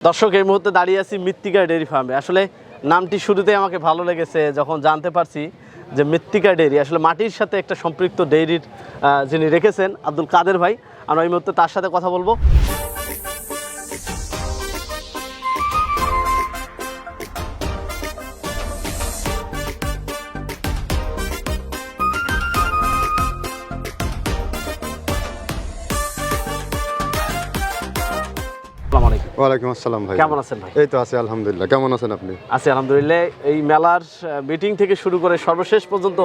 দর্শক এই মুহূর্তে দাঁড়িয়ে আছি মৃত্তিকা ডেয়ারি ফার্মে। আসলে নামটি শুরুতে আমাকে ভালো লেগেছে যখন জানতে পারছি যে মৃত্তিকা ডেয়ারি আসলে মাটির সাথে একটা সম্পৃক্ত ডেয়ারির আহ, যিনি রেখেছেন আব্দুল কাদের ভাই। আমরা এই মুহূর্তে তার সাথে কথা বলব। আসসালামু আলাইকুম। ওয়ালাইকুম আসসালাম ভাই। কেমন আছেন ভাই? এই তো আছি আলহামদুলিল্লাহ। কেমন আছেন আপনি? আছি আলহামদুলিল্লাহ। এই মেলার মিটিং থেকে শুরু করে সর্বশেষ পর্যন্ত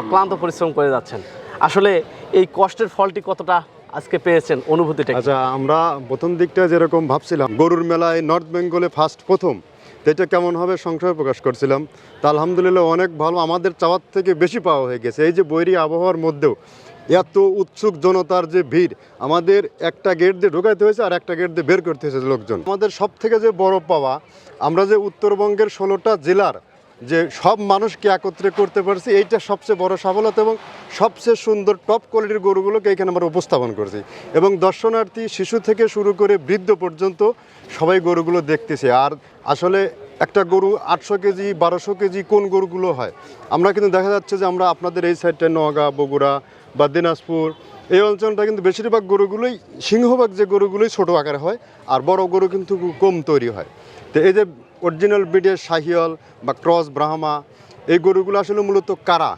অক্লান্ত পরিশ্রম করে যাচ্ছেন। আসলে এই কষ্টের ফলটি কতটা আজকে পেয়েছেন অনুভূতিটা? আচ্ছা আমরা প্রথম দিকটা যেরকম ভাবছিলাম গরুর মেলায় নর্থ বেঙ্গলে ফার্স্ট প্রথম এটা কেমন হবে সংশয় প্রকাশ করছিলাম। তা আলহামদুলিল্লাহ অনেক ভালো আমাদের চাওয়ার থেকে বেশি পাওয়া হয়ে গেছে। এই যে বৈরী আবহাওয়ার মধ্যেও এত উৎসুক জনতার যে ভিড়, আমাদের একটা গেট দিয়ে ঢোকাইতে হয়েছে আর একটা গেট দিয়ে বের করতে হয়েছে লোকজন। আমাদের সব থেকে যে বড় পাওয়া, আমরা যে উত্তরবঙ্গের ষোলোটা জেলার যে সব মানুষকে একত্রে করতে পারছি, এইটা সবচেয়ে বড় সফলতা এবং সবচেয়ে সুন্দর টপ কোয়ালিটির গরুগুলোকে এখানে আমরা উপস্থাপন করছি। এবং দর্শনার্থী, শিশু থেকে শুরু করে বৃদ্ধ পর্যন্ত সবাই গরুগুলো দেখতেছে। আর আসলে একটা গরু আটশো কেজি, বারোশো কেজি, কোন গরুগুলো হয়? আমরা কিন্তু দেখা যাচ্ছে যে আমরা আপনাদের এই সাইডটা নওগাঁ, বগুড়া বা দিনাজপুর, এই অঞ্চলটা কিন্তু বেশিরভাগ গরুগুলোই, সিংহভাগ যে গরুগুলোই ছোটো আকারে হয় আর বড় গরু কিন্তু কম তৈরি হয়। তো এই যে অরিজিনাল ব্রিডের শাহিয়াল বা ক্রস ব্রাহ্মা, এই গরুগুলো আসলে মূলত কারা?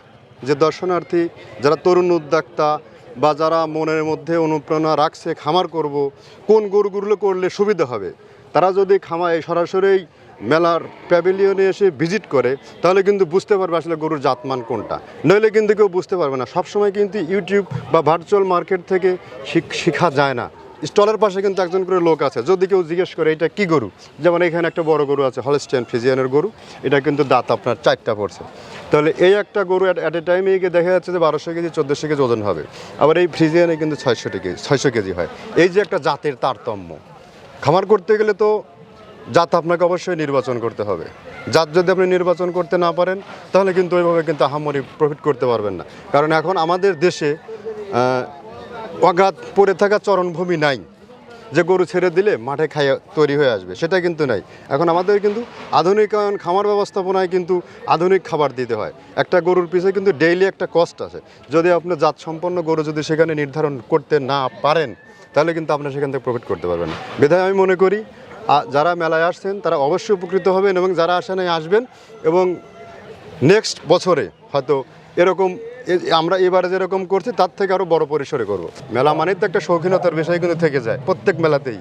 যে দর্শনার্থী, যারা তরুণ উদ্যোক্তা বা যারা মনের মধ্যে অনুপ্রেরণা রাখছে, খামার করব, কোন গরুগুলো করলে সুবিধা হবে? তারা যদি খামায় সরাসরি মেলার প্যাভিলিয়নে এসে ভিজিট করে, তাহলে কিন্তু বুঝতে পারবে আসলে গরুর জাতমান কোনটা। নইলে কিন্তু কেউ বুঝতে পারবে না। সবসময় কিন্তু ইউটিউব বা ভার্চুয়াল মার্কেট থেকে শিখ- যায় না। স্টলের পাশে কিন্তু একজন করে লোক আছে, যদি কেউ জিজ্ঞেস করে, এটা কি গরু? যেমন এখানে একটা বড় গরু আছে হলস্টেন ফিজিয়ানের গরু। এটা কিন্তু দাঁত আপনার চারটা পড়ছে। তাহলে এই একটা গরু অ্যাট এ টাইমে গিয়ে দেখা যাচ্ছে যে বারোশো কেজি, চোদ্দোশো কেজি ওজন হবে। আবার এই ফ্রিজিয়ানে কিন্তু ছয়শো কেজি ছয়শো কেজি হয়। এই যে একটা জাতের তারতম্য। খামার করতে গেলে তো জাত আপনাকে অবশ্যই নির্বাচন করতে হবে। জাত যদি আপনি নির্বাচন করতে না পারেন, তাহলে কিন্তু ওইভাবে কিন্তু আহামরি প্রফিট করতে পারবেন না। কারণ এখন আমাদের দেশে অগাধ পড়ে থাকা চরণভূমি নাই। যে গরু ছেড়ে দিলে মাঠে খাইয়া তৈরি হয়ে আসবে, সেটা কিন্তু নাই। এখন আমাদের কিন্তু আধুনিকায়ন খামার ব্যবস্থাপনায় কিন্তু আধুনিক খাবার দিতে হয়। একটা গরুর পিছনে কিন্তু ডেইলি একটা কস্ট আছে। যদি আপনি জাত সম্পন্ন গরু যদি সেখানে নির্ধারণ করতে না পারেন, তাহলে কিন্তু আপনি সেখান থেকে প্রফিট করতে পারবেন না। বিধায় আমি মনে করি যারা মেলায় আসছেন, তারা অবশ্যই উপকৃত হবেন এবং যারা আসেন আসবেন এবং নেক্সট বছরে হয়তো এরকম আমরা এবারে যেরকম করছি তার থেকে আরও বড় পরিসরে করব। মেলা মানে তো একটা শৌখিনতার বিষয় কিন্তু থেকে যায় প্রত্যেক মেলাতেই।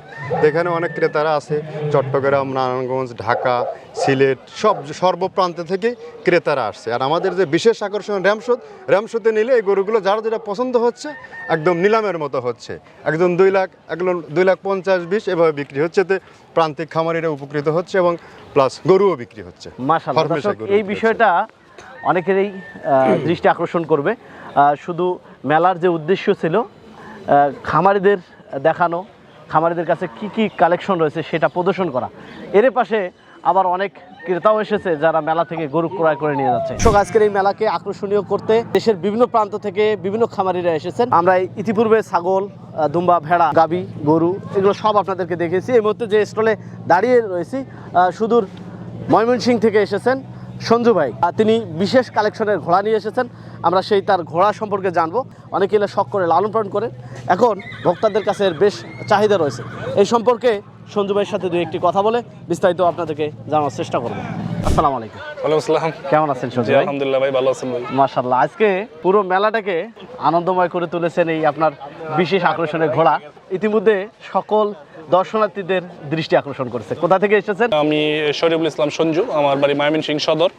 এখানে অনেক ক্রেতারা আছে চট্টগ্রাম নারায়ণগঞ্জ ঢাকা সিলেট সব সর্বপ্রান্ত থেকে ক্রেতারা আসছে। আর আমাদের যে বিশেষ আকর্ষণ র্যামশোদ র্যামশোতে নিলে এই গরুগুলো যার যেটা পছন্দ হচ্ছে একদম নিলামের মতো হচ্ছে। একদম দুই লাখ একদম দুই লাখ পঞ্চাশ বিশ এভাবে বিক্রি হচ্ছে এতে প্রান্তিক খামারিরা উপকৃত হচ্ছে এবং প্লাস গরুও বিক্রি হচ্ছে। এই বিষয়টা অনেকেরই দৃষ্টি আকর্ষণ করবে। শুধু মেলার যে উদ্দেশ্য ছিল খামারিদের দেখানো খামারিদের কাছে কি কি কালেকশন রয়েছে সেটা প্রদর্শন করা। এর পাশে আবার অনেক ক্রেতাও এসেছে যারা মেলা থেকে গরু ক্রয় করে নিয়ে যাচ্ছে। দর্শক, আজকের এই মেলাকে আকর্ষণীয় করতে দেশের বিভিন্ন প্রান্ত থেকে বিভিন্ন খামারিরা এসেছেন। আমরা ইতিপূর্বে ছাগল দুম্বা ভেড়া গাবি গরু এগুলো সব আপনাদেরকে দেখেছি এই মুহূর্তে যে স্টলে দাঁড়িয়ে রয়েছি সুদূর ময়মনসিং থেকে এসেছেন। সঞ্জু ভাই আর তিনি বিশেষ কালেকশনের ঘোড়া নিয়ে এসেছেন। আমরা সেই তার ঘোড়া সম্পর্কে জানব। অনেকে এলে শখ করে লালন পালন করেন। এখন ভক্তদের কাছে এর বেশ চাহিদা রয়েছে। এই সম্পর্কে সঞ্জু ভাইয়ের সাথে দুই একটি কথা বলে বিস্তারিত আপনাদেরকে জানার চেষ্টা করব। আসসালামু আলাইকুম। ওয়ালাইকুম আসসালাম। কেমন আছেন সঞ্জু ভাই? আলহামদুলিল্লাহ ভাই ভালো আছেন ভাই। মাশাল্লাহ আজকে পুরো মেলাটাকে আনন্দময় করে তুলেছেন এই আপনার বিশেষ আকর্ষণের ঘোড়া। ইতিমধ্যে সকল দর্শনার্থীদের দৃষ্টি আকর্ষণ করেছে। কোথা থেকে এসেছেন? আমি শরীফুল ইসলাম সঞ্জু আমার বাড়ি ময়মনসিং সদর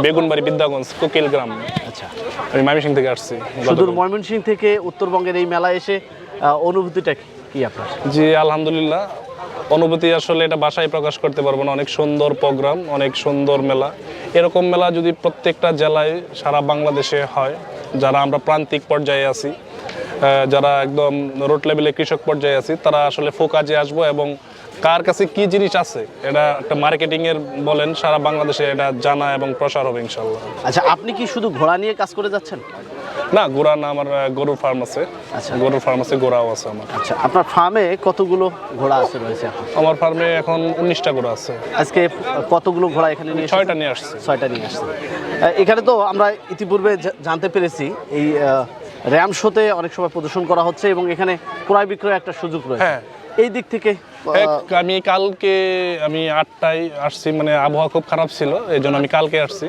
বেগুনবাড়ি বিদ্যাগঞ্জ কোকিল গ্রাম। আচ্ছা। আমি ময়মনসিং থেকে আসছি। সুদূর ময়মনসিংহ থেকে উত্তরবঙ্গের এই মেলায় এসে অনুভূতিটা কি- আপনার? জি আলহামদুলিল্লাহ। অনুভূতি আসলে এটা বাসায় প্রকাশ করতে পারব না। অনেক সুন্দর প্রোগ্রাম অনেক সুন্দর মেলা। এরকম মেলা যদি প্রত্যেকটা জেলায় সারা বাংলাদেশে হয় যারা আমরা প্রান্তিক পর্যায়ে আছি যারা একদম রোড লেভেলে কৃষক পর্যায়ে আছি তারা আসলে ফোকাজে আসব এবং কার কাছে কি জিনিস আছে এটা একটা মার্কেটিং এর বলেন সারা বাংলাদেশে এটা জানা এবং প্রসার হবে ইনশাল্লাহ আচ্ছা আপনি কি শুধু ঘোড়া নিয়ে কাজ করে যাচ্ছেন? না গোড়া না আমার গরুর ফার্ম আছে। আচ্ছা। গরুর ফার্ম আছে গোড়াও আছে আমার। আচ্ছা আপনার ফার্মে কতগুলো ঘোড়া আছে রয়েছে আমার ফার্মে এখন উনিশটা গরু আছে। আজকে কতগুলো ঘোড়া এখানে নিয়ে? ছয়টা নিয়ে আসছে। ছয়টা নিয়ে আসছে এখানে তো আমরা ইতিপূর্বে জানতে পেরেছি এই র্যাম শোতে অনেক সময় প্রদর্শন করা হচ্ছে এবং এখানে ক্রয় বিক্রয় একটা সুযোগ রয়েছে হ্যাঁ। এই দিক থেকে আমি কালকে আমি আটটায় আসছি মানে আবহাওয়া খুব খারাপ ছিল এই জন্য আমি কালকে আসছি।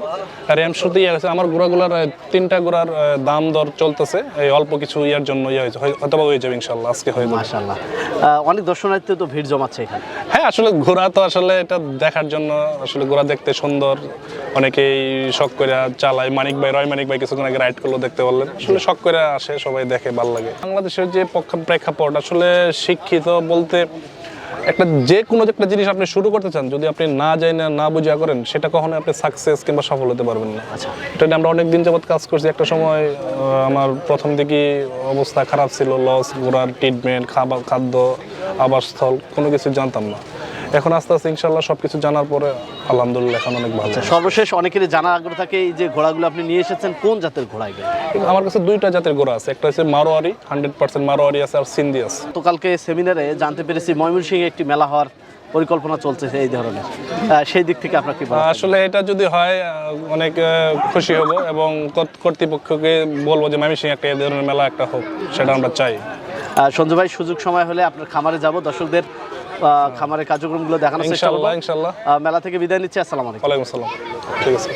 আর এম শুতে ইয়ে হয়েছে আমার ঘোড়াগুলোর তিনটা ঘোড়ার দাম দর চলতেছে এই অল্প কিছু ইয়ার জন্য ইয়ে হয়েছে হয়তো হয়ে যাবে ইনশাল্লাহ আজকে হয়ে যাবে। মাশাআল্লাহ। অনেক দর্শনার্থী তো ভিড় জমাচ্ছে এখানে। হ্যাঁ আসলে ঘোড়া তো আসলে এটা দেখার জন্য আসলে ঘোড়া দেখতে সুন্দর অনেকেই শখ করে চালায় মানিক ভাই রয় মানিক ভাই কিছুক্ষণ আগে রাইড করল দেখতে পারলেন। আসলে শখ করে আসে সবাই দেখে ভালো লাগে। বাংলাদেশের যে প্রেক্ষাপট আসলে শিক্ষিত বলতে একটা যে কোনো একটা জিনিস আপনি শুরু করতে চান যদি আপনি না যাই না না বুঝা করেন সেটা কখনো আপনি সাকসেস কিংবা সফল হতে পারবেন না। আচ্ছা। এটা আমরা অনেক দিন যাবৎ কাজ করছি। একটা সময় আমার প্রথম দিকে অবস্থা খারাপ ছিল লস ঘোরার ট্রিটমেন্ট খাবার খাদ্য আবাসস্থল কোনো কিছু জানতাম না। এখন আস্তে আস্তে ইনশাল্লাহ সব কিছু জানার পরে আলহামদুলিল্লাহ এখন অনেক ভালো। সর্বশেষ অনেকেরই জানার আগ্রহ থাকে এই যে ঘোড়াগুলো আপনি নিয়ে এসেছেন কোন জাতের ঘোড়া এগুলো? আমার কাছে দুইটা জাতের ঘোড়া আছে একটা হচ্ছে মারোয়ারি হান্ড্রেড পার্সেন্ট মারোয়ারি আছে আর সিন্ধি আছে। গতকালকে সেমিনারে জানতে পেরেছি ময়মনসিংহে একটি মেলা হওয়ার পরিকল্পনা চলছে এই ধরনের। সেই দিক থেকে আপনার কি? আসলে এটা যদি হয় অনেক খুশি হব এবং কর্তৃপক্ষকে বলব যে মামি সিং একটা এই ধরনের মেলা একটা হোক সেটা আমরা চাই। সঞ্জু ভাই সুযোগ সময় হলে আপনার খামারে যাব। দর্শকদের খামারের কার্যক্রমগুলো দেখানোর চেষ্টা করব। ইনশাল্লাহ ইনশাল্লাহ মেলা থেকে বিদায় নিচ্ছি আসসালামু আলাইকুম। ওয়া আলাইকুম আসসালাম। ঠিক আছে।